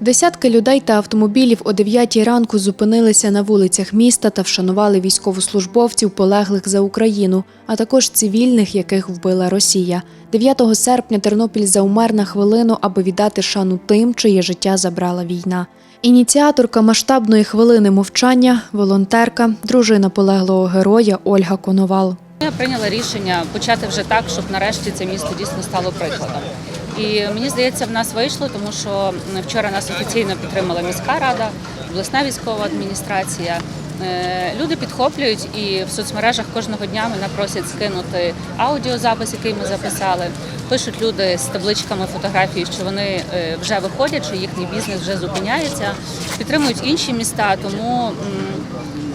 Десятки людей та автомобілів о 9 ранку зупинилися на вулицях міста та вшанували військовослужбовців, полеглих за Україну, а також цивільних, яких вбила Росія. 9 серпня Тернопіль заумер на хвилину, аби віддати шану тим, чиє життя забрала війна. Ініціаторка масштабної хвилини мовчання, волонтерка, дружина полеглого героя Ольга Коновал. Я прийняла рішення почати вже так, щоб нарешті це місто дійсно стало прикладом. І мені здається, в нас вийшло, тому що вчора нас офіційно підтримала міська рада, обласна військова адміністрація. Е, Люди підхоплюють і в соцмережах кожного дня мене просять скинути аудіозапис, який ми записали. Пишуть люди з табличками фотографії, що вони е, вже виходять, що їхній бізнес вже зупиняється. Підтримують інші міста. Тому,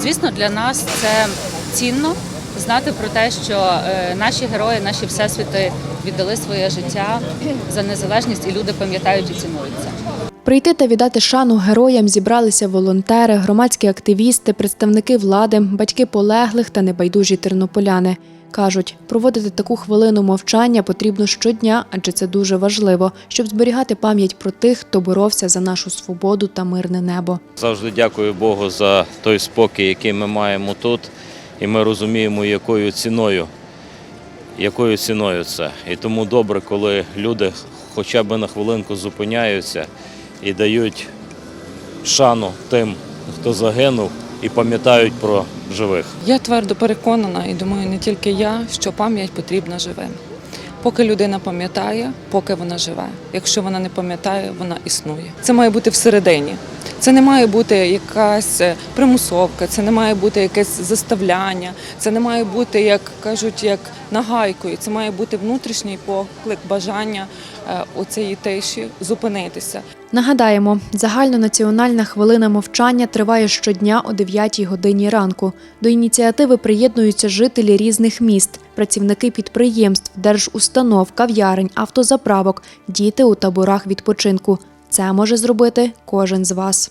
звісно, для нас це цінно знати про те, що е, наші герої, наші всесвіти віддали своє життя за незалежність, і люди пам'ятають і цінують це. Прийти та віддати шану героям зібралися волонтери, громадські активісти, представники влади, батьки полеглих та небайдужі тернополяни. Кажуть, проводити таку хвилину мовчання потрібно щодня, адже це дуже важливо, щоб зберігати пам'ять про тих, хто боровся за нашу свободу та мирне небо. Завжди дякую Богу за той спокій, який ми маємо тут, і ми розуміємо, якою ціною, якою ціною це. І тому добре, коли люди хоча б на хвилинку зупиняються і дають шану тим, хто загинув, і пам'ятають про живих. Я твердо переконана, і думаю, не тільки я, що пам'ять потрібна живим. Поки людина пам'ятає, поки вона живе. Якщо вона не пам'ятає, вона існує. Це має бути всередині. Це не має бути якась е, примусовка, це не має бути якесь заставляння, це не має бути, як кажуть, як нагайкою. Це має бути внутрішній поклик, бажання е, у цієї тиші зупинитися. Нагадаємо, загальнонаціональна хвилина мовчання триває щодня о 9 годині ранку. До ініціативи приєднуються жителі різних міст, працівники підприємств, держустанов, кав'ярень, автозаправок, діти у таборах відпочинку. Це може зробити кожен з вас.